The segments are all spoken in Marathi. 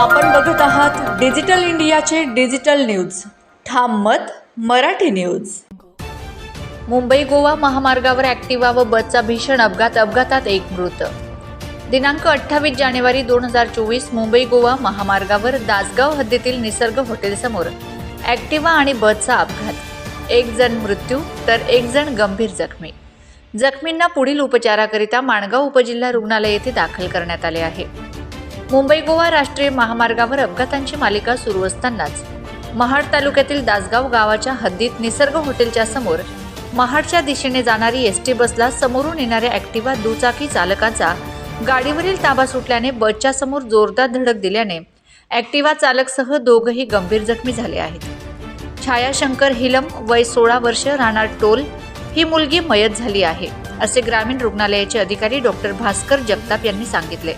आपण बघत आहात डिजिटल इंडियाचे डिजिटल न्यूज. ठाम मत मराठी न्यूज. मुंबई गोवा महामार्गावर ॲक्टिवा व बसचा भीषण अपघात अपघातात एक मृत. दिनांक अठ्ठावीस जानेवारी दोन हजार चोवीस मुंबई गोवा महामार्गावर दासगाव हद्दीतील निसर्ग हॉटेलसमोर ॲक्टिवा आणि बसचा अपघात. एक जण मृत्यू तर एक जण गंभीर जखमी. जखमींना पुढील उपचाराकरिता माणगाव उपजिल्हा रुग्णालय येथे दाखल करण्यात आले आहे. मुंबई गोवा राष्ट्रीय महामार्गावर अपघातांची मालिका सुरू असतानाच महाड तालुक्यातील दासगाव गावाच्या हद्दीत निसर्ग हॉटेलच्या समोर महाडच्या दिशेने जाणारी एस टी बसला समोरून येणाऱ्या ॲक्टिवा दुचाकी चालकाचा गाडीवरील ताबा सुटल्याने बसच्या समोर जोरदार धडक दिल्याने ॲक्टिवा चालकसह दोघंही गंभीर जखमी झाले आहेत. छाया शंकर हिलम वय सोळा वर्ष राहणार टोल ही मुलगी मयत झाली आहे असे ग्रामीण रुग्णालयाचे अधिकारी डॉक्टर भास्कर जगताप यांनी सांगितले.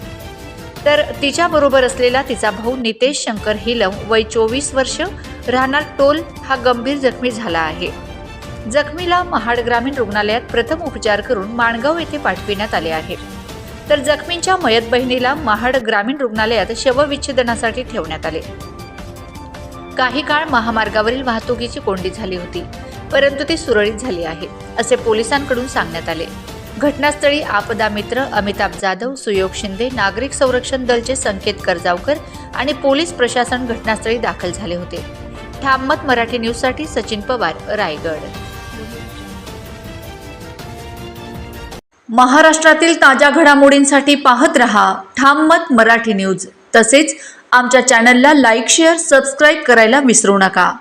तर तिच्याबरोबर असलेला तिचा भाऊ नितेश शंकर हिलम वय चोवीस वर्ष राहणार टोल हा गंभीर जखमी झाला आहे. जखमीला महाड ग्रामीण रुग्णालयात प्रथम उपचार करून माणगाव येथे पाठविण्यात आले आहे. तर जखमींच्या मयत बहिणीला महाड ग्रामीण रुग्णालयात शवविच्छेदनासाठी ठेवण्यात आले. काही काळ महामार्गावरील वाहतुकीची कोंडी झाली होती परंतु ती सुरळीत झाली आहे असे पोलिसांकडून सांगण्यात आले. घटनास्थळी आपदा मित्र अमिताभ जाधव सुयोग शिंदे नागरिक संरक्षण दलचे संकेत करजावकर आणि पोलीस प्रशासन घटनास्थळी दाखल झाले होते. ठाममत मराठी न्यूजसाठी सचिन पवार रायगड. महाराष्ट्रातील ताज्या घडामोडींसाठी पाहत रहा ठाम मत मराठी न्यूज. तसेच आमच्या चॅनलला लाईक शेअर सबस्क्राईब करायला विसरू नका.